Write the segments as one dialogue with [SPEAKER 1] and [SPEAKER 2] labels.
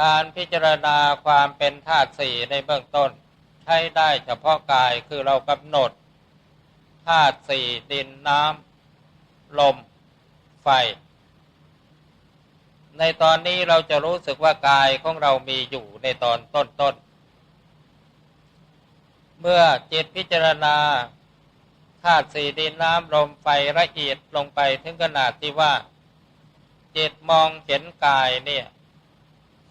[SPEAKER 1] การพิจารณาความเป็นธาตุสี่ในเบื้องต้น ใช้ได้เฉพาะกายคือเรากำหนดธาตุสี่ดินน้ำลม ไฟ ในตอนนี้เราจะรู้สึกว่ากายของเรามีอยู่ในตอนต้นๆเมื่อจิตพิจารณาธาตุสี่ดินน้ำลมไฟละเอียดลงไปถึงขนาดที่ว่า จิตมองเห็นกายเนี่ย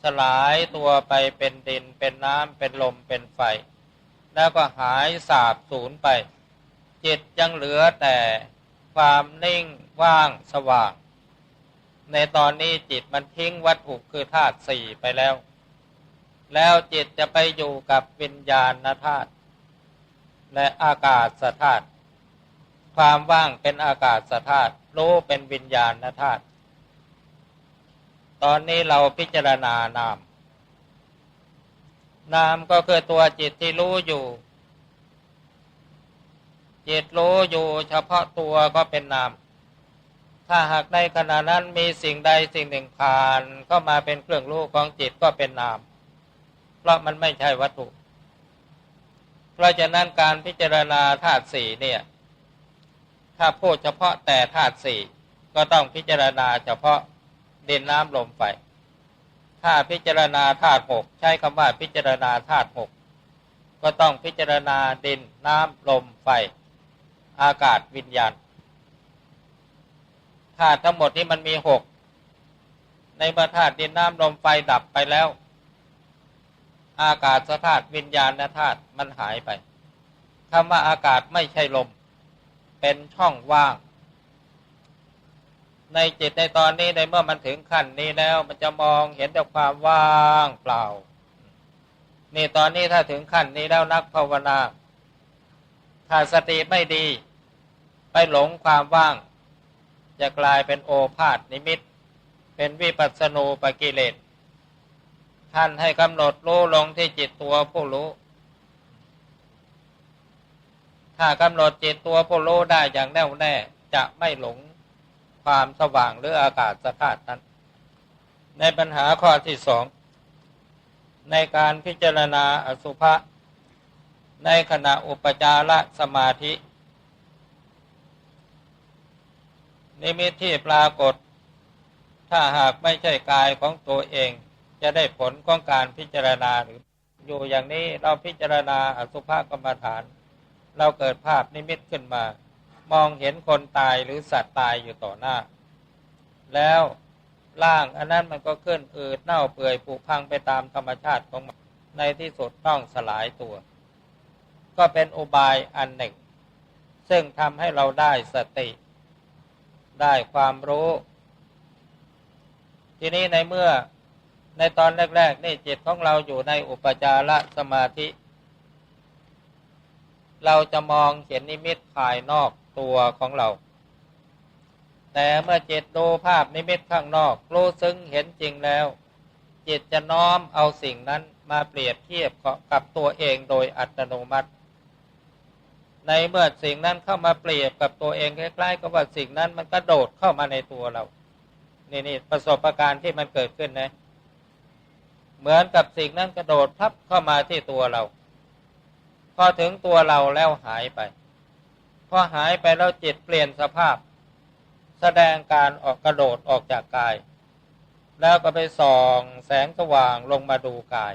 [SPEAKER 1] สลายตัวไปเป็นดินเป็นน้ำเป็นลมเป็นไฟ แล้วก็หายสาบสูญไป จิตยังเหลือแต่ความนิ่งว่างสว่าง ในตอนนี้จิตมันทิ้งวัตถุคือธาตุสี่ไปแล้ว แล้วจิตจะไปอยู่กับวิญญาณธาตุและอากาศธาตุความว่างเป็นอากาศธาตุรู้เป็นวิญญาณธาตุ ตอนนี้เราพิจารณานาม นามก็คือตัวจิตที่รู้อยู่ จิตรู้อยู่เฉพาะตัวก็เป็นนาม ถ้าหากในขณะนั้นมีสิ่งใดสิ่งหนึ่งผ่านเข้ามาเป็นเครื่องรู้ของจิตก็เป็นนาม เพราะมันไม่ใช่วัตถุ เพราะฉะนั้นการพิจารณาธาตุสี่เนี่ย ถ้าพูดเฉพาะแต่ธาตุสี่ก็ต้องพิจารณาเฉพาะ ดินน้ำลมไฟถ้าพิจารณาธาตุหกใช้คำว่าพิจารณาธาตุหกก็ต้องพิจารณาดินน้ำลมไฟ อากาศวิญญาณธาตุทั้งหมดนี้มันมีหกในเมื่อธาตุดินน้ำลมไฟดับไปแล้ว อากาศธาตุวิญญาณธาตุมันหายไปคำว่าอากาศไม่ใช่ลม เป็นช่องว่าง ในจิตในตอนนี้ในเมื่อมันถึงขั้นนี้แล้ว มันจะมองเห็นแต่ความว่างเปล่า นี่ตอนนี้ถ้าถึงขั้นนี้แล้วนักภาวนา ถ้าสติไม่ดี ไปหลงความว่าง จะกลายเป็นโอภาษนิมิต เป็นวิปัสสนูปกิเลสท่านให้กำหนดรู้ลงที่จิตตัวผู้รู้ ถ้ากำหนดจิตตัวผู้รู้ได้อย่างแน่วแน่จะไม่หลง ความสว่างหรืออากาศสธาตุนั้น ในปัญหาข้อที่สอง ในการพิจารณาอสุภะในขณะอุปจารสมาธิ นิมิตที่ปรากฏ ถ้าหากไม่ใช่กายของตัวเอง จะได้ผลของการพิจารณาหรือ อยู่อย่างนี้เราพิจารณาอสุภะกรรมฐาน เราเกิดภาพนิมิตขึ้นมา มองเห็นคนตายหรือสัตว์ตายอยู่ต่อหน้า แล้วร่างอันนั้นมันก็ขึ้นอืดเน่าเปื่อยผุพังไปตามธรรมชาติของมันในที่สุดต้องสลายตัว ก็เป็นอุบายอันหนึ่ง ซึ่งทำให้เราได้สติ ได้ความรู้ ทีนี้ในเมื่อในตอนแรก ๆ นี่จิตของเราอยู่ในอุปจารสมาธิ เราจะมองเห็นนิมิตภายนอก ตัวของเรา แต่เมื่อจิตดูภาพนิมิตข้างนอกรู้ซึ้งเห็นจริงแล้ว จิตจะน้อมเอาสิ่งนั้นมาเปรียบเทียบกับตัวเองโดยอัตโนมัติ ในเมื่อสิ่งนั้นเข้ามาเปรียบกับตัวเองคล้ๆกับว่าสิ่งนั้นมันกระโดดเข้ามาในตัวเรา นี่นี่ประสบการณ์ที่มันเกิดขึ้นนะ เหมือนกับสิ่งนั้นกระโดดพับเข้ามาที่ตัวเรา พอถึงตัวเราแล้วหายไป พอหายไปแล้วจิตเปลี่ยนสภาพ แสดงการออกกระโดดออกจากกาย แล้วก็ไปส่องแสงสว่างลงมาดูกาย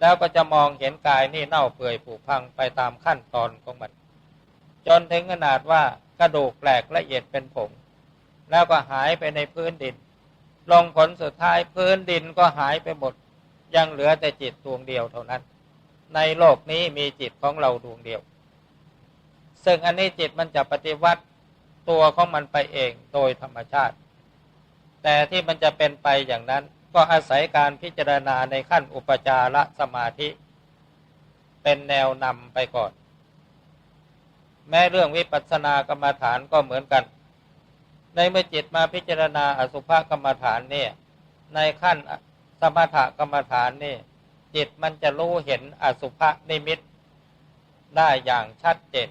[SPEAKER 1] แล้วก็จะมองเห็นกายนี่เน่าเปื่อยผุพังไปตามขั้นตอนของมัน จนถึงขนาดว่ากระดูกแหลกละเอียดเป็นผงแล้วก็หายไปในพื้นดิน ลงผลสุดท้ายพื้นดินก็หายไปหมด ยังเหลือแต่จิตดวงเดียวเท่านั้น ในโลกนี้มีจิตของเราดวงเดียว ซึ่งอันนี้จิตมันจะปฏิวัติตัวของมันไปเองโดยธรรมชาติ แต่ที่มันจะเป็นไปอย่างนั้นก็อาศัยการพิจารณาในขั้นอุปจารสมาธิ เป็นแนวนำไปก่อน แม้เรื่องวิปัสสนากรรมฐานก็เหมือนกัน ในเมื่อจิตมาพิจารณาอสุภกรรมฐานเนี่ยในขั้นสมถกรรมฐานนี่จิตมันจะรู้เห็นอสุภนิมิตได้อย่างชัดเจน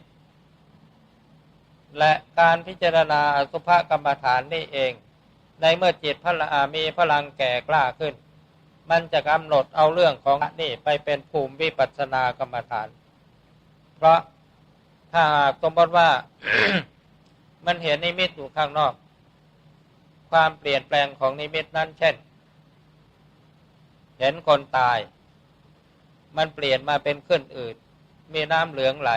[SPEAKER 1] และการพิจารณาอสุภกรรมฐานนี่เอง ในเมื่อจิตพละมีพลังแก่กล้าขึ้น มันจะกำหนดเอาเรื่องของนี่ไปเป็นภูมิวิปัสสนากรรมฐาน เพราะถ้าหากสมมติว่ามันเห็นนิมิตอยู่ข้างนอก ความเปลี่ยนแปลงของนิมิตนั้นเช่น เห็นคนตาย มันเปลี่ยนมาเป็นขึ้นอื่นมีน้ำเหลืองไหล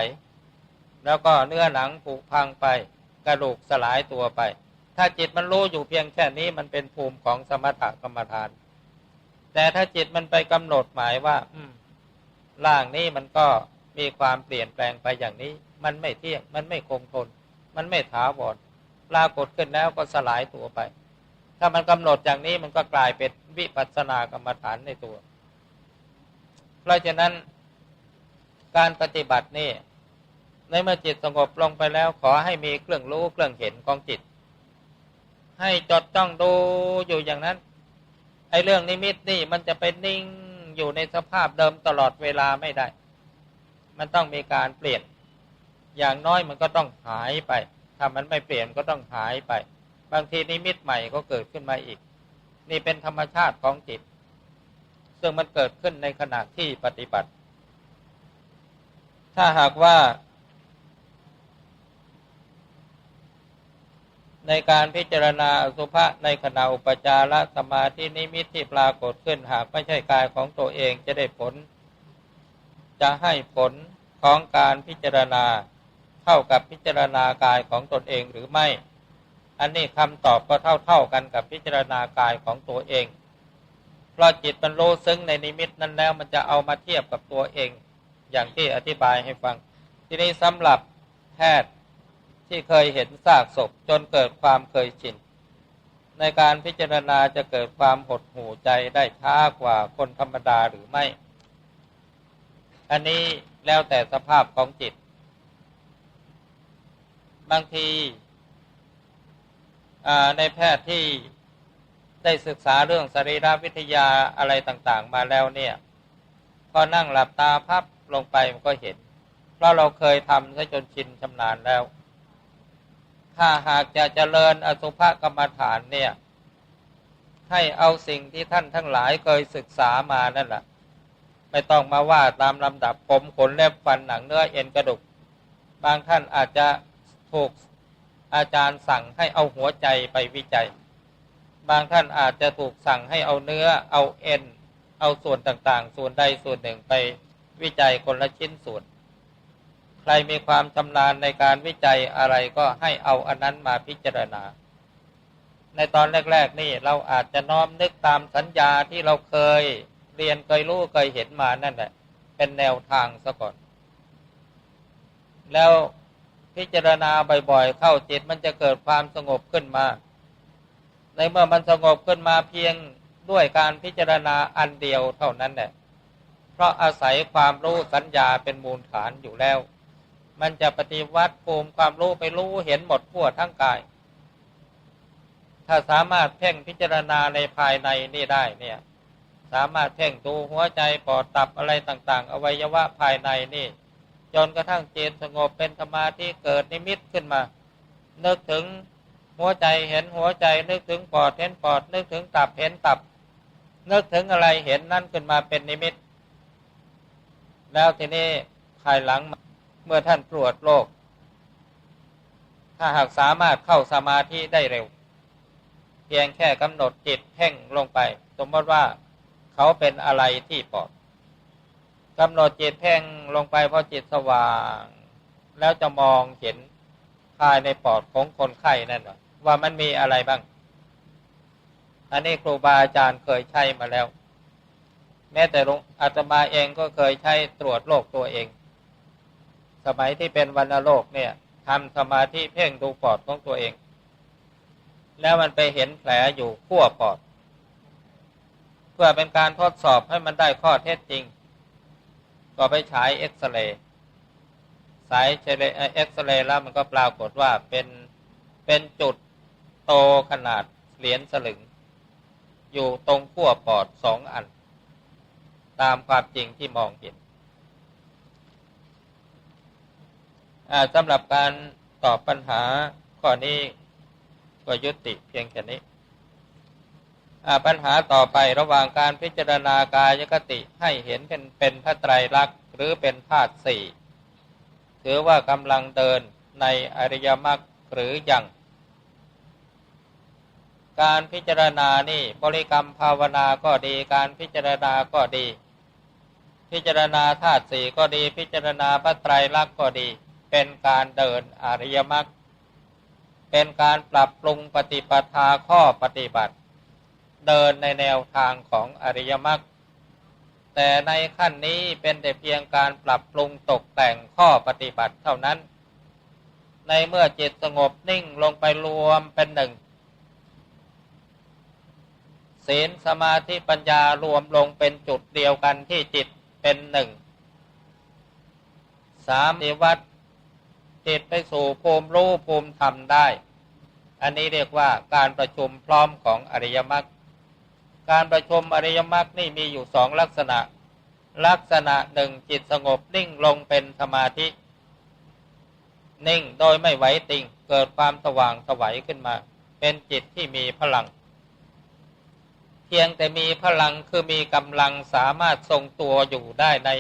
[SPEAKER 1] แล้วก็เนื้อหนังผุพังไป กระดูกสลายตัวไป ถ้าจิตมันรู้อยู่เพียงแค่นี้มันเป็นภูมิของสมถกรรมฐาน แต่ถ้าจิตมันไปกำหนดหมายว่า อืมร่างนี้มันก็มีความเปลี่ยนแปลงไปอย่างนี้ มันไม่เที่ยง มันไม่คงทน มันไม่ถาวรปรากฏขึ้นแล้วก็สลายตัวไป ถ้ามันกำหนดอย่างนี้มันก็กลายเป็นวิปัสสนากรรมฐานในตัว เพราะฉะนั้นการปฏิบัตินี่ ในเมื่อจิตสงบลงไปแล้วขอให้มีเครื่องรู้เครื่องเห็นของจิต ให้จดจ้องดูอยู่อย่างนั้นไอ้เรื่องนิมิตนี่มันจะเป็นนิ่งอยู่ในสภาพเดิมตลอดเวลาไม่ได้ มันต้องมีการเปลี่ยน อย่างน้อยมันก็ต้องหายไป ถ้ามันไม่เปลี่ยนก็ต้องหายไป บางทีนิมิตใหม่ก็เกิดขึ้นมาอีก นี่เป็นธรรมชาติของจิต ซึ่งมันเกิดขึ้นในขณะที่ปฏิบัติ ถ้าหากว่า ในการพิจารณาอสุภะในขณะอุปจารสมาธินิมิตที่ปรากฏขึ้นหากไม่ใช่กายของตัวเองจะได้ผล จะให้ผลของการพิจารณาเท่ากับพิจารณากายของตนเองหรือไม่ อันนี้คำตอบก็เท่าเท่ากันกับพิจารณากายของตัวเอง เพราะจิตมันรู้ซึ้งในนิมิตนั้นแล้วมันจะเอามาเทียบกับตัวเอง อย่างที่อธิบายให้ฟัง ทีนี้สำหรับแพทย์ ที่เคยเห็นซากศพจนเกิดความเคยชิน ในการพิจารณาจะเกิดความหดหู่ใจได้ช้ากว่าคนธรรมดาหรือไม่ อันนี้แล้วแต่สภาพของจิต บางทีในแพทย์ที่ได้ศึกษาเรื่องสรีรวิทยาอะไรต่างๆ มาแล้วเนี่ย พอนั่งหลับตาพับลงไปมันก็เห็น เพราะเราเคยทำซะจนชินชำนาญแล้ว ถ้าหากจะเจริญอสุภกรรมฐานเนี่ย ให้เอาสิ่งที่ท่านทั้งหลายเคยศึกษามานั่นแหละไม่ต้องมาว่าตามลำดับผมขนเล็บฟันหนังเนื้อเอ็นกระดูกบางท่านอาจจะถูกอาจารย์สั่งให้เอาหัวใจไปวิจัย บางท่านอาจจะถูกสั่งให้เอาเนื้อ เอาเอ็น เอาส่วนต่างๆ ส่วนใดส่วนหนึ่งไปวิจัยคนละชิ้นส่วน ใครมีความชำนาญในการวิจัยอะไรก็ให้เอาอันนั้นมาพิจารณา ในตอนแรก ๆ นี่เราอาจจะน้อมนึกตามสัญญาที่เราเคยเรียนเคยรู้เคยเห็นมานั่นแหละ เป็นแนวทางซะก่อน แล้วพิจารณาบ่อยๆ เข้าจิตมันจะเกิดความสงบขึ้นมา ในเมื่อมันสงบขึ้นมาเพียงด้วยการพิจารณาอันเดียวเท่านั้นแหละ เพราะอาศัยความรู้สัญญาเป็นมูลฐานอยู่แล้ว มันจะปฏิวัติภูมิความรู้ไปรู้เห็นหมดทั่วทั้งกาย ถ้าสามารถเพ่งพิจารณาในภายในนี่ได้เนี่ย สามารถเพ่งดูหัวใจปอดตับอะไรต่างๆ อวัยวะภายในนี่ จนกระทั่งจิตสงบเป็นสมาธิเกิดนิมิตขึ้นมา นึกถึงหัวใจเห็นหัวใจ นึกถึงปอดเห็นปอด นึกถึงตับเห็นตับ นึกถึงอะไรเห็นนั่นขึ้นมาเป็นนิมิต แล้วทีนี้ภายหลัง เมื่อท่านตรวจโรคถ้าหากสามารถเข้าสมาธิได้เร็ว เพียงแค่กำหนดจิตเพ่งลงไป สมมติว่าเขาเป็นอะไรที่ปอดกำหนดจิตเพ่งลงไปพอจิตสว่าง แล้วจะมองเห็นภายในปอดของคนไข้นั่นว่ามันมีอะไรบ้าง อันนี้ครูบาอาจารย์เคยใช้มาแล้ว แม้แต่หลวงอาตมาเองก็เคยใช้ตรวจโรคตัวเอง สมัยที่เป็นวันโรคเนี่ยทำสมาธิเพ่งดูปอดของตัวเอง แล้วมันไปเห็นแผลอยู่ขั้วปอด เพื่อเป็นการทดสอบให้มันได้ข้อเท็จจริง ก็ไปฉายเอ็กซเรย์สายเอ็กซเรย์แล้วมันก็ปรากฏว่าเป็นเป็นจุดโตขนาดเหรียญสลึง อยู่ตรงขั้วปอดสองอัน ตามความจริงที่มองเห็น สำหรับการตอบปัญหาข้อนี้ก็ยุติเพียงแค่นี้ ปัญหาต่อไประหว่างการพิจารณากายกติให้เห็นเป็นเป็นพระไตรลักษณ์หรือเป็นธาตุสี่ถือว่ากำลังเดินในอริยมรรคหรือยังการพิจารณานี่บริกรรมภาวนาก็ดี การพิจารณาก็ดี พิจารณาธาตุสี่ก็ดี พิจารณาพระไตรลักษณ์ก็ดี เป็นการเดินอริยมรรคเป็นการปรับปรุงปฏิปทาข้อปฏิบัติ เดินในแนวทางของอริยมรรคแต่ในขั้นนี้เป็นแต่เพียงการปรับปรุงตกแต่งข้อปฏิบัติเท่านั้น ในเมื่อจิตสงบนิ่งลงไปรวมเป็นหนึ่งศีลสมาธิปัญญารวมลงเป็นจุดเดียวกันที่จิตเป็นหนึ่งสามนิวัต จิตไปสู่ภูมิรู้ภูมิธรรมได้ อันนี้เรียกว่าการประชุมพร้อมของอริยมรรคการประชุมอริยมรรคนี่มีอยู่สองลักษณะ ลักษณะหนึ่งจิตสงบนิ่งลงเป็นสมาธิ นิ่งโดยไม่ไหวติงเกิดความสว่างสวัยขึ้นมา เป็นจิตที่มีพลัง เพียงแต่มีพลังคือมีกำลังสามารถทรงตัวอยู่ได้ใน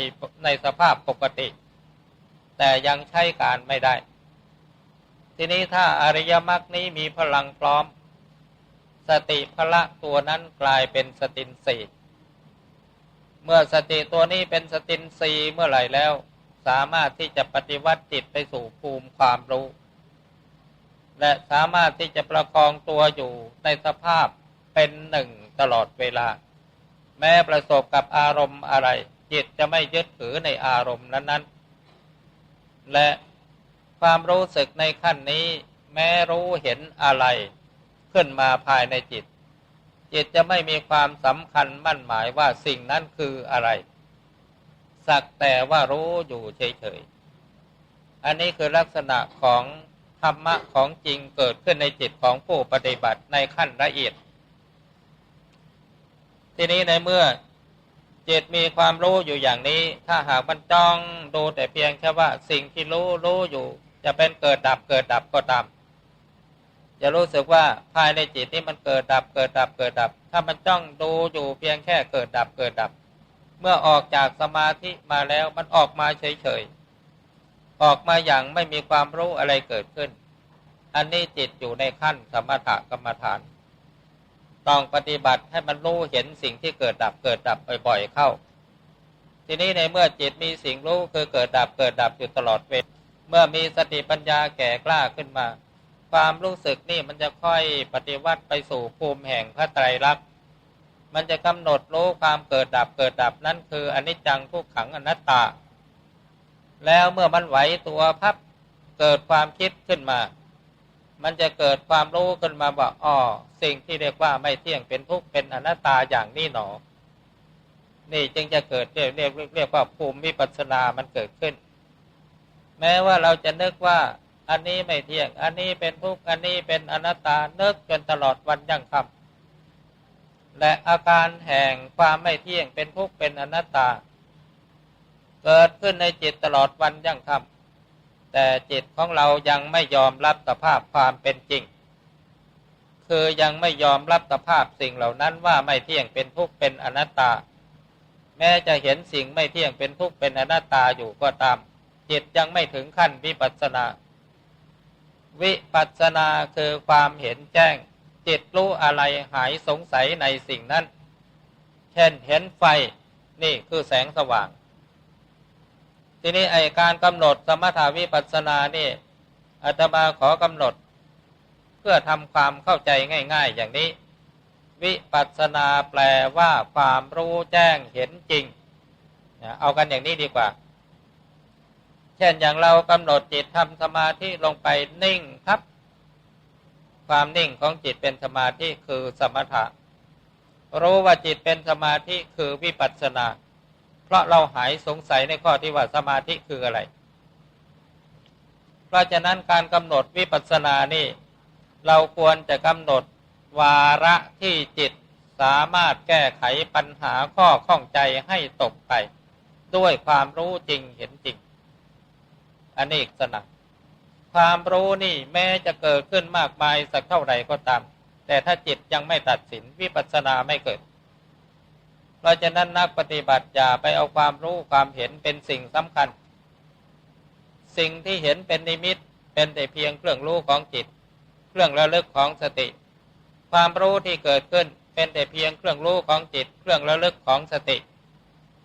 [SPEAKER 1] ในสภาพปกติ แต่ยังใช้การไม่ได้ ทีนี้ถ้าอริยมรรคนี้มีพลังพร้อม สติพละตัวนั้นกลายเป็นสตินสีเมื่อสติตัวนี้เป็นสตินสีเมื่อไหร่แล้ว สามารถที่จะปฏิวัติจิตไปสู่ภูมิความรู้ และสามารถที่จะประคองตัวอยู่ในสภาพเป็นหนึ่งตลอดเวลา แม้ประสบกับอารมณ์อะไร จิตจะไม่ยึดถือในอารมณ์นั้น และความรู้สึกในขั้นนี้ แม้รู้เห็นอะไร ขึ้นมาภายในจิต จิตจะไม่มีความสำคัญมั่นหมายว่าสิ่งนั้นคืออะไร สักแต่ว่ารู้อยู่เฉยๆ อันนี้คือลักษณะของธรรมะของจริงเกิดขึ้นในจิตของผู้ปฏิบัติในขั้นละเอียด ทีนี้ในเมื่อ จิตมีความรู้อยู่อย่างนี้ ถ้าหากมันจ้องดูแต่เพียงแค่ว่าสิ่งที่รู้รู้อยู่ จะเป็นเกิดดับเกิดดับก็ตามจะรู้สึกว่าภายในจิตนี่มันเกิดดับเกิดดับเกิดดับ ถ้ามันจ้องดูอยู่เพียงแค่เกิดดับเกิดดับ เมื่อออกจากสมาธิมาแล้วมันออกมาเฉยๆออกมาอย่างไม่มีความรู้อะไรเกิดขึ้น อันนี้จิตอยู่ในขั้นสมถกรรมฐาน ต้องปฏิบัติให้มันรู้เห็นสิ่งที่เกิดดับเกิดดับบ่อยๆเข้า ทีนี้ในเมื่อจิตมีสิ่งรู้คือเกิดดับเกิดดับอยู่ตลอดเวลเมื่อมีสติปัญญาแก่กล้าขึ้นมา ความรู้สึกนี่มันจะค่อยปฏิวัติไปสู่ภูมิแห่งพระไตรลักษณ์มันจะกำหนดรู้ความเกิดดับเกิดดับนั่นคืออนิจจังทุกขังอนัตตา แล้วเมื่อมันไหวตัวพับเกิดความคิดขึ้นมา มันจะเกิดความรู้ขึ้นมาว่าอ๋อสิ่งที่เรียกว่าไม่เที่ยงเป็นทุกข์เป็นอนัตตาอย่างนี้หนอ นี่จึงจะเกิดเรียกเรียกเรียกว่าภูมิวิปัสนามันเกิดขึ้น แม้ว่าเราจะนึกว่าอันนี้ไม่เที่ยง อันนี้เป็นทุกข์ อันนี้เป็นอนัตตา นึกจนตลอดวันยั่งคำและอาการแห่งความไม่เที่ยงเป็นทุกข์เป็นอนัตตา เกิดขึ้นในจิตตลอดวันยั่งคำ แต่จิตของเรายังไม่ยอมรับสภาพความเป็นจริง คือยังไม่ยอมรับสภาพสิ่งเหล่านั้นว่าไม่เที่ยงเป็นทุกข์เป็นอนัตตา แม้จะเห็นสิ่งไม่เที่ยงเป็นทุกข์เป็นอนัตตาอยู่ก็ตาม จิตยังไม่ถึงขั้นวิปัสสนา วิปัสสนาคือความเห็นแจ้ง จิตรู้อะไรหายสงสัยในสิ่งนั้น เช่นเห็นไฟนี่คือแสงสว่าง ทีนี้ไอการกำหนดสมถาวิปัสสนานี่อาตมาขอกำหนด เพื่อทำความเข้าใจง่าย ๆ อย่างนี้ วิปัสสนาแปลว่าความรู้แจ้งเห็นจริง เอากันอย่างนี้ดีกว่า เช่นอย่างเรากำหนดจิตทำสมาธิลงไปนิ่งครับ ความนิ่งของจิตเป็นสมาธิคือสมถะรู้ว่าจิตเป็นสมาธิคือวิปัสสนา ราะเราหายสงสัยในข้อที่ว่าสมาธิคืออะไร เพราะฉะนั้นการกำหนดวิปัสสนานี่ เราควรจะกำหนดวาระที่จิตสามารถแก้ไขปัญหาข้อข้องใจให้ตกไป ด้วยความรู้จริงเห็นจริง อันนี้สนักความรู้นี่แม้จะเกิดขึ้นมากมายสักเท่าไหร่ก็ตาม แต่แต่ถ้าจิตยังไม่ตัดสินวิปัสสนาไม่เกิด เพราะฉะนั้นนักปฏิบัติอย่าไปเอาความรู้ความเห็นเป็นสิ่งสำคัญ สิ่งที่เห็นเป็นนิมิตเป็นแต่เพียงเครื่องรู้ของจิต เครื่องระลึกของสติ ความรู้ที่เกิดขึ้นเป็นแต่เพียงเครื่องรู้ของจิต เครื่องระลึกของสติ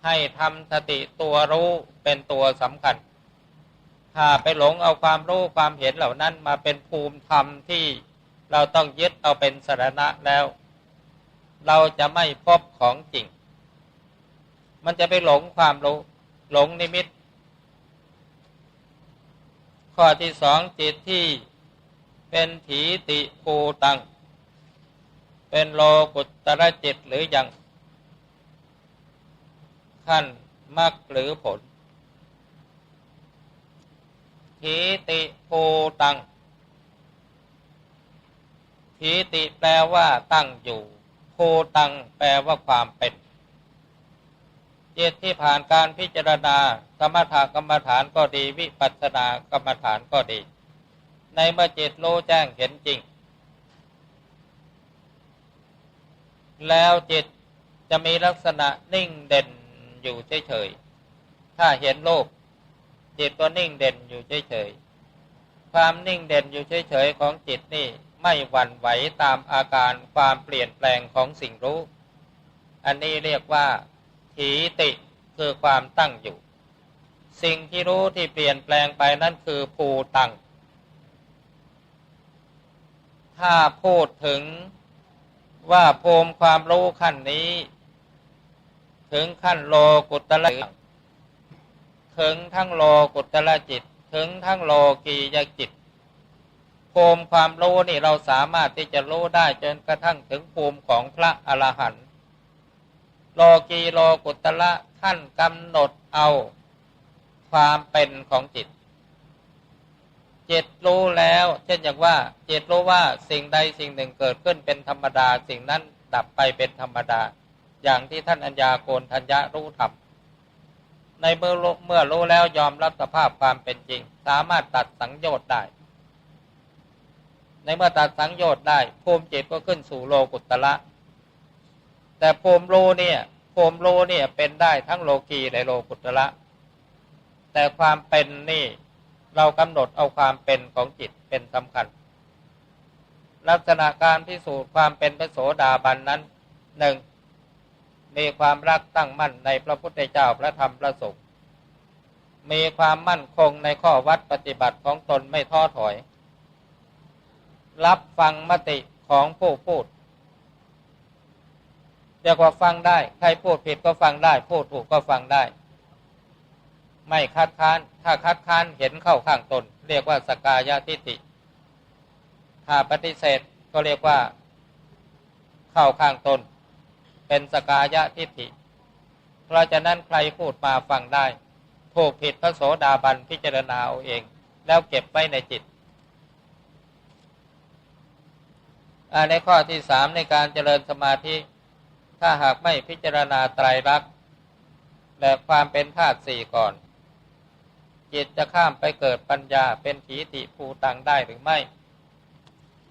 [SPEAKER 1] ให้ทำสติตัวรู้เป็นตัวสำคัญ ถ้าไปหลงเอาความรู้ความเห็นเหล่านั้นมาเป็นภูมิธรรมที่เราต้องยึดเอาเป็นสาระแล้ว เราจะไม่พบของจริง มันจะไปหลงความรู้หลงนิมิต ข้อที่สองจิตที่เป็นถีติภูตัง เป็นโลกุตระจิตหรือยัง ขั้นมรรคหรือผลถีติภูตังทีติแปลว่าตั้งอยู่โพตังแปลว่าความเป็น จิตที่ผ่านการพิจารณากรรมฐานกรรมฐานก็ดี วิปัสสนากรรมฐานก็ดี ในเมื่อจิตรู้แจ้งเห็นจริง แล้วจิตจะมีลักษณะนิ่งเด่นอยู่เฉยๆถ้าเห็นโลกจิตก็นิ่งเด่นอยู่เฉยๆความนิ่งเด่นอยู่เฉยๆของจิตนี่ไม่หวั่นไหวตามอาการความเปลี่ยนแปลงของสิ่งรู้ อันนี้เรียกว่า ถีติคือความตั้งอยู่ สิ่งที่รู้ที่เปลี่ยนแปลงไปนั่นคือภูตัง ถ้าพูดถึงว่าภูมิความรู้ขั้นนี้ ถึงขั้นโลกุตละถึงทั้งโลกุตละจิต ถึงทั้งโลกียจิตภูมิความรู้นี่เราสามารถที่จะรู้ได้จนกระทั่งถึงภูมิของพระอรหันต์ โลกีโลกุตละท่านกำหนดเอาความเป็นของจิต จิตรู้แล้ว เช่นอย่างว่า จิตรู้ว่าสิ่งใดสิ่งหนึ่งเกิดขึ้นเป็นธรรมดา สิ่งนั้นดับไปเป็นธรรมดา อย่างที่ท่านอัญญาโกณทัญญารู้ธรรมในเมื่อเมื่อรู้แล้วยอมรับสภาพความเป็นจริง สามารถตัดสังโยชน์ได้ ในเมื่อตัดสังโยชน์ได้ภูมิจิตก็ขึ้นสู่โลกุตละ แต่ภูมิโลเนี่ยภูมิโลเนี่ยเป็นได้ทั้งโลกีและโลกุตละแต่ความเป็นนี่เรากำหนดเอาความเป็นของจิตเป็นสำคัญ ลักษณะการพิสูจน์ความเป็นพระโสดาบันนั้นหนึ่งมีความรักตั้งมั่นในพระพุทธเจ้าพระธรรมพระสงฆ์มีความมั่นคงในข้อวัดปฏิบัติของตนไม่ท้อถอย รับฟังมติของผู้พูด เรียกว่าฟังได้ ใครพูดผิดก็ฟังได้ พูดถูกก็ฟังได้ ไม่คัดค้าน ถ้าคัดค้านเห็นเข้าข้างตน เรียกว่าสกายทิฏฐิถ้าปฏิเสธก็เรียกว่า เข้าข้างตน เป็นสกายทิฏฐิ เพราะฉะนั้นใครพูดมาฟังได้ ถูกผิดพระโสดาบันพิจารณาเอาเอง แล้วเก็บไว้ในจิตในข้อที่สามในการเจริญสมาธิ ถ้าหากไม่พิจารณาไตรลักษณ์และความเป็นธาตุสี่ก่อน จิตจะข้ามไปเกิดปัญญาเป็นขีติภูตังได้หรือไม่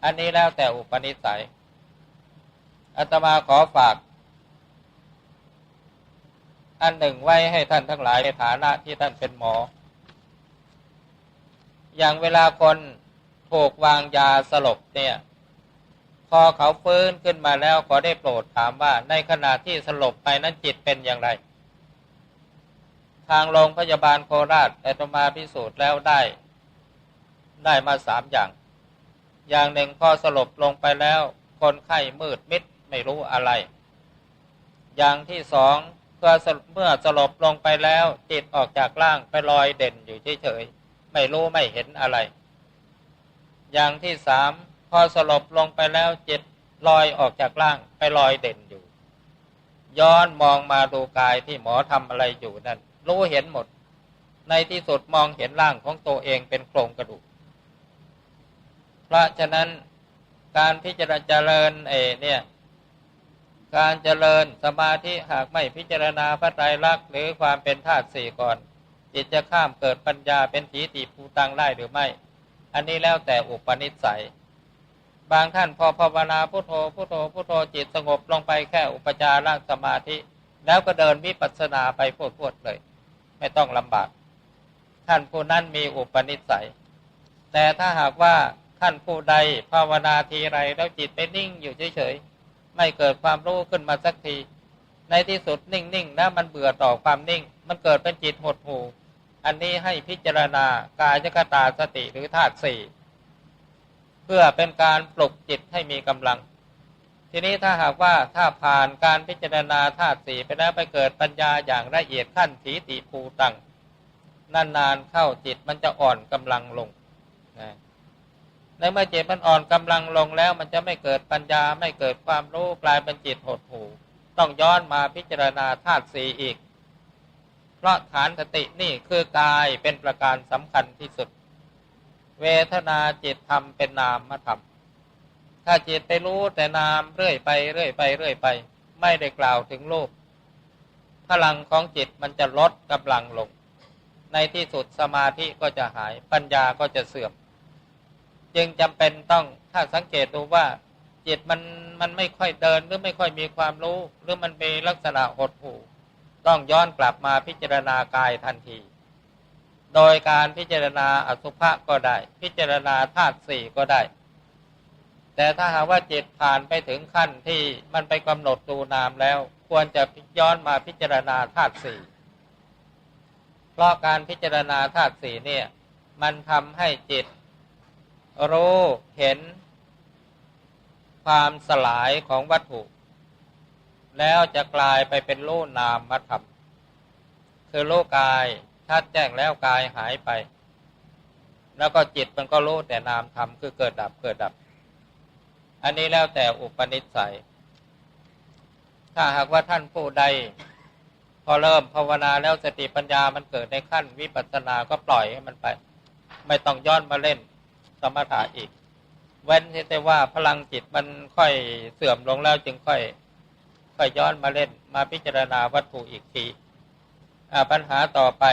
[SPEAKER 1] อันนี้แล้วแต่อุปนิสัยอาตมาขอฝาก อันหนึ่งไว้ให้ท่านทั้งหลายในฐานะที่ท่านเป็นหมอ อย่างเวลาคนถูกวางยาสลบเนี่ย พอเขาฟื้นขึ้นมาแล้วขอได้โปรดถามว่า ในขณะที่สลบไปนั้นจิตเป็นอย่างไร ทางโรงพยาบาลโคราชแต่ตมาพิสูจน์แล้วได้ ได้มาสามอย่าง อย่างหนึ่งพอสลบลงไปแล้ว คนไข้มืดมิดไม่รู้อะไร อย่างที่สองเมื่อเมื่อสลบลงไปแล้ว จิตออกจากร่างไปลอยเด่นอยู่เฉยๆไม่รู้ไม่เห็นอะไร อย่างที่สาม พอสลบลงไปแล้วจิตลอยออกจากร่างไปลอยเด่นอยู่ ย้อนมองมาดูกายที่หมอทำอะไรอยู่นั่นรู้เห็นหมด ในที่สุดมองเห็นร่างของตัวเองเป็นโครงกระดูก เพราะฉะนั้นการพิจารณาเจริญเอเนี่ยการเจริญสมาธิหากไม่พิจารณาพระไตรลักษณ์หรือความเป็นธาตุสี่ก่อน จิตจะข้ามเกิดปัญญาเป็นทีติภูตังได้หรือไม่ อันนี้แล้วแต่อุปนิสัย บางท่านพอภาวนาพุทโธพุทโธพุทโธจิตสงบลงไปแค่อุปจารสมาธิ แล้วก็เดินวิปัสสนาไปพวดพวดเลย ไม่ต้องลำบาก ท่านผู้นั้นมีอุปนิสัย แต่ถ้าหากว่าท่านผู้ใดภาวนาทีไรแล้วจิตไปนิ่งอยู่เฉยๆไม่เกิดความรู้ขึ้นมาสักที ในที่สุดนิ่งๆนะมันเบื่อต่อความนิ่ง มันเกิดเป็นจิตหดหูอันนี้ให้พิจารณากายกตาสติหรือธาตุสี่ เพื่อเป็นการปลุกจิตให้มีกำลัง ทีนี้ถ้าหากว่าถ้าผ่านการพิจารณาธาตุสี่ไปแล้วไปเกิดปัญญาอย่างละเอียดขั้นสีติภูตังนานๆเข้าจิตมันจะอ่อนกำลังลงนะในเมื่อจิตมันอ่อนกำลังลงแล้วมันจะไม่เกิดปัญญาไม่เกิดความรู้กลายเป็นจิตหดหูต้องย้อนมาพิจารณาธาตุสีอีก เพราะฐานสตินี่คือกายเป็นประการสำคัญที่สุด เวทนาจิตธรรมเป็นนามธรรมถ้าจิตไปรู้แต่นามเรื่อยไปเรื่อยไปเรื่อยไป ไม่ได้กล่าวถึงรูปพลังของจิตมันจะลดกำลังลง ในที่สุดสมาธิก็จะหายปัญญาก็จะเสื่อม จึงจำเป็นต้องถ้าสังเกตดูว่า จิตมันมันไม่ค่อยเดินหรือไม่ค่อยมีความรู้ หรือมันมีลักษณะหดหู่ ต้องย้อนกลับมาพิจารณากายทันที โดยการพิจารณาอสุภะก็ได้ พิจารณาธาตุสี่ก็ได้ แต่ถ้าหากว่าจิตผ่านไปถึงขั้นที่มันไปกำหนดดูนามแล้ว ควรจะย้อนมาพิจารณาธาตุสี่เพราะการพิจารณาธาตุสี่เนี่ย มันทำให้จิต รู้เห็น ความสลายของวัตถุ แล้วจะกลายไปเป็นรูนามมาทำคือรูกาย ชัดแจ้งแล้วกายหายไป แล้วก็จิตมันก็รู้แต่นามธรรมคือเกิดดับเกิดดับ อันนี้แล้วแต่อุปนิสัย ถ้าหากว่าท่านผู้ใด พอเริ่มภาวนาแล้วสติปัญญามันเกิดในขั้นวิปัสสนาก็ปล่อยให้มันไป ไม่ต้องย้อนมาเล่นสมถะอีก เว้นแต่ว่าพลังจิตมันค่อยเสื่อมลงแล้วจึงค่อยค่อยย้อนมาเล่นมาพิจารณาวัตถุอีกทีปัญหาต่อไป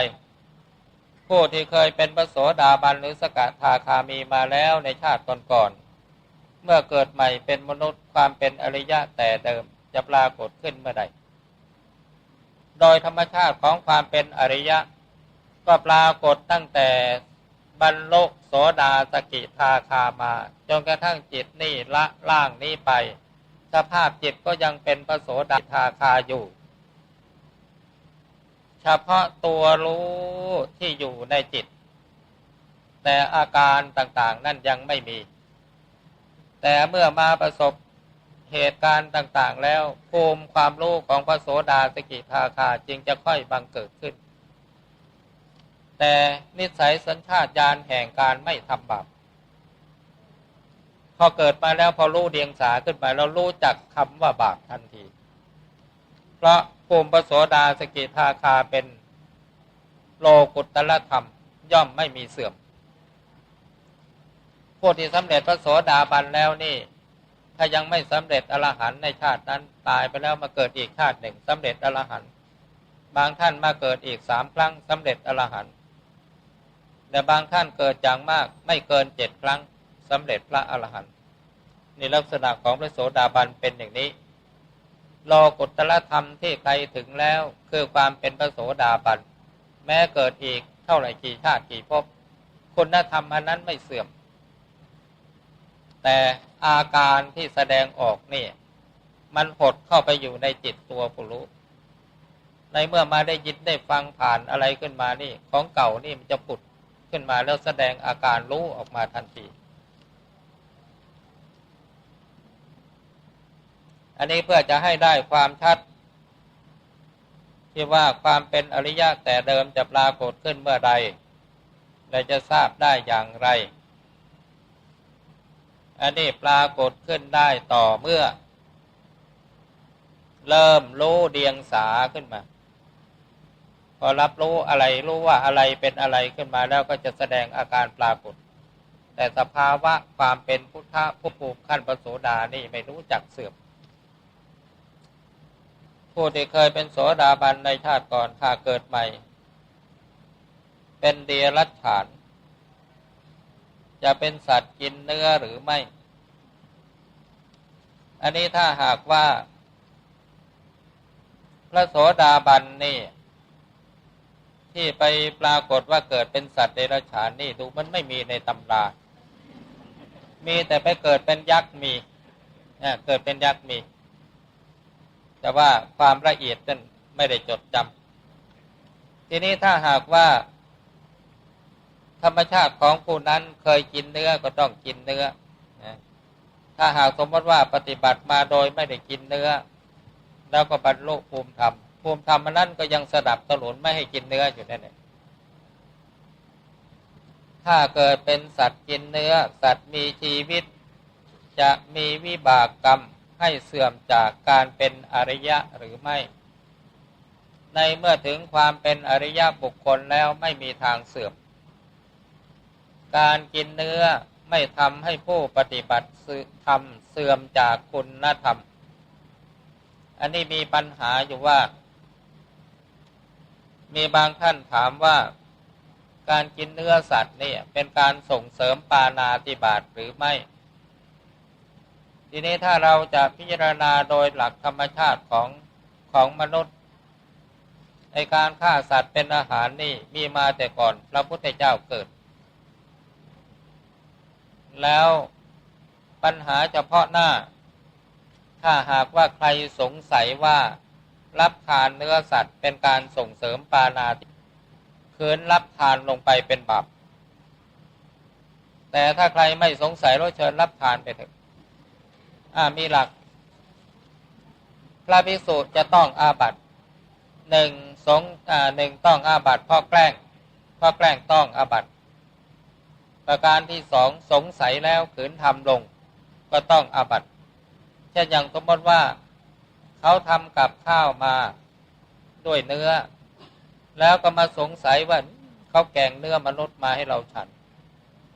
[SPEAKER 1] ผู้ที่เคยเป็นพระโสดาบันหรือสกทาคามีมาแล้วในชาติก่อนๆเมื่อเกิดใหม่เป็นมนุษย์ความเป็นอริยะแต่เดิมจะปรากฏขึ้นเมื่อใด โดยธรรมชาติของความเป็นอริยะ ก็ปรากฏตั้งแต่บรรลุโสดาสกิทาคามาจนกระทั่งจิตนี่ละล่างนี้ไป สภาพจิตก็ยังเป็นพระโสดาทาคาอยู่ เฉพาะตัวรู้ที่อยู่ในจิต แต่อาการต่างๆ นั่นยังไม่มี แต่เมื่อมาประสบเหตุการณ์ต่างๆ แล้วภูมิความรู้ของพระโสดาสกิทาคาจึงจะค่อยบังเกิดขึ้น แต่นิสัยสัญชาตญาณแห่งการไม่ทำบาปพอเกิดมาแล้วพอรู้เดียงสาขึ้นไปเรารู้จักคำว่าบาปทันที เพราะ ภูมิปโสดาสกิทาคาเป็นโลกุตตรธรรมย่อมไม่มีเสื่อม ผู้ที่สำเร็จพระโสดาบันแล้วนี่ ถ้ายังไม่สำเร็จอรหันในชาตินั้นตายไปแล้วมาเกิดอีกชาติหนึ่งสำเร็จอรหันบางท่านมาเกิดอีกสามครั้งสำเร็จอรหันแต่บางท่านเกิดอย่างมากไม่เกินเจ็ดครั้งสำเร็จพระอรหันต์นี่ลักษณะของพระโสดาบันเป็นอย่างนี้ โลกุตละธรรมที่ใครถึงแล้ว คือความเป็นพระโสดาบัน แม้เกิดอีกเท่าไหร่กี่ชาติกี่ภพคุณธรรมอันนั้นไม่เสื่อม แต่อาการที่แสดงออกนี่ มันหดเข้าไปอยู่ในจิตตัวผู้รู้ ในเมื่อมาได้ยินได้ฟังผ่านอะไรขึ้นมานี่ ของเก่านี่มันจะปุดขึ้นมาแล้วแสดงอาการรู้ออกมาทันที อันนี้เพื่อจะให้ได้ความชัด ที่ว่าความเป็นอริยะแต่เดิมจะปรากฏขึ้นเมื่อใดเราจะทราบได้อย่างไร อันนี้ปรากฏขึ้นได้ต่อเมื่อ เริ่มรู้เดียงสาขึ้นมา พอรับรู้อะไรรู้ว่าอะไรเป็นอะไรขึ้นมาแล้วก็จะแสดงอาการปรากฏ แต่สภาวะความเป็นพุทธผู้ปูขั้นประโสดานี่ไม่รู้จักเสื่อม ผู้ที่เคยเป็นโสดาบันในชาติก่อนถ้าเกิดใหม่ เป็นเดียรัจฉาน จะเป็นสัตว์กินเนื้อหรือไม่ อันนี้ถ้าหากว่า พระโสดาบันนี่ ที่ไปปรากฏว่าเกิดเป็นสัตว์เดรัจฉานนี่ดูมันไม่มีในตำรา มีแต่ไปเกิดเป็นยักษ์มีเกิดเป็นยักษ์มี แต่ว่าความละเอียดนั้นไม่ได้จดจำทีนี้ถ้าหากว่า ธรรมชาติของผู้นั้นเคยกินเนื้อก็ต้องกินเนื้อถ้าหากสมมติว่าปฏิบัติมาโดยไม่ได้กินเนื้อ แล้วก็บรรลุภูมิธรรมภูมิธรรมนั้นก็ยังสดับสนุนไม่ให้กินเนื้ออยู่นั่นเองถ้าเกิดเป็นสัตว์กินเนื้อ สัตว์มีชีวิต จะมีวิบากกรรม ให้เสื่อมจากการเป็นอริยะหรือไม่ ในเมื่อถึงความเป็นอริยะบุคคลแล้วไม่มีทางเสื่อม การกินเนื้อไม่ทำให้ผู้ปฏิบัติธรรมเสื่อมจากคุณธรรม อันนี้มีปัญหาอยู่ว่า มีบางท่านถามว่าการกินเนื้อสัตว์นี่เป็นการส่งเสริมปานาติบาตหรือไม่ ทีนี้ถ้าเราจะพิจารณาโดยหลักธรรมชาติของของมนุษย์ในการฆ่าสัตว์เป็นอาหารนี่มีมาแต่ก่อนพระพุทธเจ้าเกิด แล้วปัญหาเฉพาะหน้า ถ้าหากว่าใครสงสัยว่ารับทานเนื้อสัตว์เป็นการส่งเสริมปานาติคืนรับทานลงไปเป็นบาปแต่ถ้าใครไม่สงสัยเราเชิญรับทานไปเถอะ มีหลัก พระภิกษุจะต้องอาบัตหนึ่งสงอ่าหนึ่งต้องอาบัตพ่อแกล้งพ่อแกล้งต้องอาบัตประการที่สองสงสัยแล้วขืนทำลง ก็ต้องอาบัตเช่นอย่างสมมติว่าเขาทำกับข้าวมาด้วยเนื้อ แล้วก็มาสงสัยว่าเขาแกงเนื้อมนุษย์มาให้เราฉัน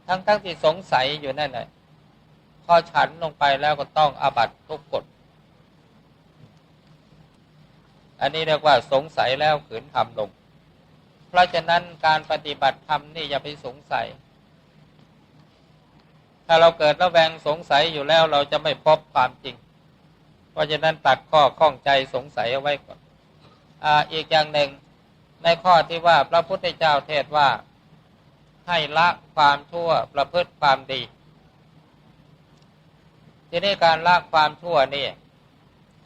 [SPEAKER 1] ทั้งทั้งที่สงสัยอยู่นั่นแหละ พอฉันลงไปแล้วก็ต้องอาบัตทุกกฎ อันนี้เรียกว่าสงสัยแล้วขืนทำลง เพราะฉะนั้นการปฏิบัติธรรมนี่อย่าไปสงสัย ถ้าเราเกิดระแวงสงสัยอยู่แล้วเราจะไม่พบความจริง เพราะฉะนั้นตัดข้อข้องใจสงสัยเอาไว้ก่อนออีกอย่างหนึ่งในข้อที่ว่าพระพุทธเจ้าเทศว่าให้ละความชั่วประพฤติความดี ทีนี้การละความชั่วนี่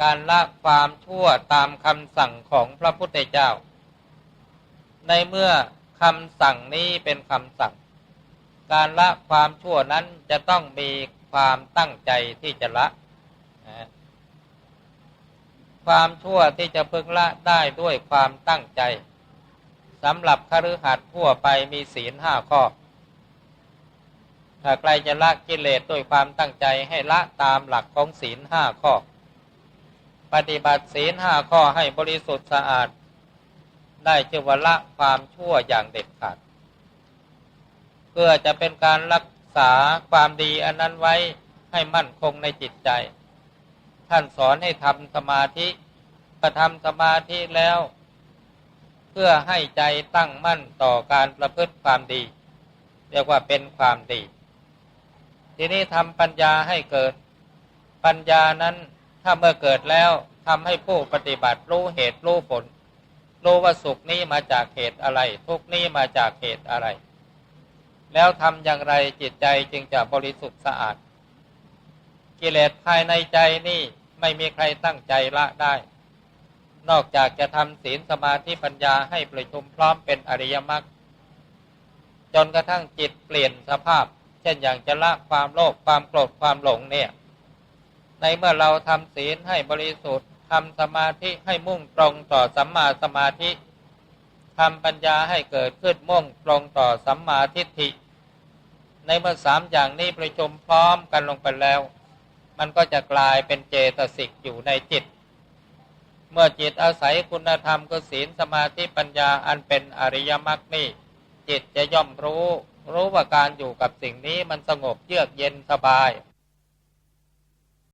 [SPEAKER 1] การละความชั่วตามคำสั่งของพระพุทธเจ้า ในเมื่อคำสั่งนี้เป็นคำสั่ง การละความชั่วนั้นจะต้องมีความตั้งใจที่จะละนะความชั่วที่จะพึงละได้ด้วยความตั้งใจสำหรับคฤหัสถ์ทั่วไปมีศีลห้าข้อ ถ้าใครจะละกิเลสด้วยความตั้งใจให้ละตามหลักของศีลห้าข้อ ปฏิบัติศีลห้าข้อให้บริสุทธิ์สะอาด ได้ชื่อว่าละความชั่วอย่างเด็ดขาด เพื่อจะเป็นการรักษาความดีอันนั้นไว้ให้มั่นคงในจิตใจ ท่านสอนให้ทำสมาธิประทำสมาธิแล้ว เพื่อให้ใจตั้งมั่นต่อการประพฤติความดี เรียกว่าเป็นความดี ทีนี้ทำปัญญาให้เกิด ปัญญานั้นถ้าเมื่อเกิดแล้วทำให้ผู้ปฏิบัติรู้เหตุรู้ผล รู้ว่าสุขนี้มาจากเหตุอะไร ทุกนี้มาจากเหตุอะไร แล้วทำอย่างไรจิตใจจึงจะบริสุทธิ์สะอาด กิเลสภายในใจนี่ไม่มีใครตั้งใจละได้ นอกจากจะทำศีลสมาธิปัญญาให้ประชุมพร้อมเป็นอริยมรรคจนกระทั่งจิตเปลี่ยนสภาพ เช่นอย่างจะละความโลภความโกรธความหลงเนี่ย ในเมื่อเราทำศีลให้บริสุทธิ์ทำสมาธิให้มุ่งตรงต่อสัมมาสมาธิทำปัญญาให้เกิดขึ้นมุ่งตรงต่อสัมมาทิฏฐิ ในเมื่อสามอย่างนี้ประชุมพร้อมกันลงไปแล้ว มันก็จะกลายเป็นเจตสิกอยู่ในจิต เมื่อจิตอาศัยคุณธรรมก็ศีลสมาธิปัญญาอันเป็นอริยมรรคนี่จิตจะย่อมรู้ รู้ว่าการอยู่กับสิ่งนี้มันสงบเยือกเย็นสบาย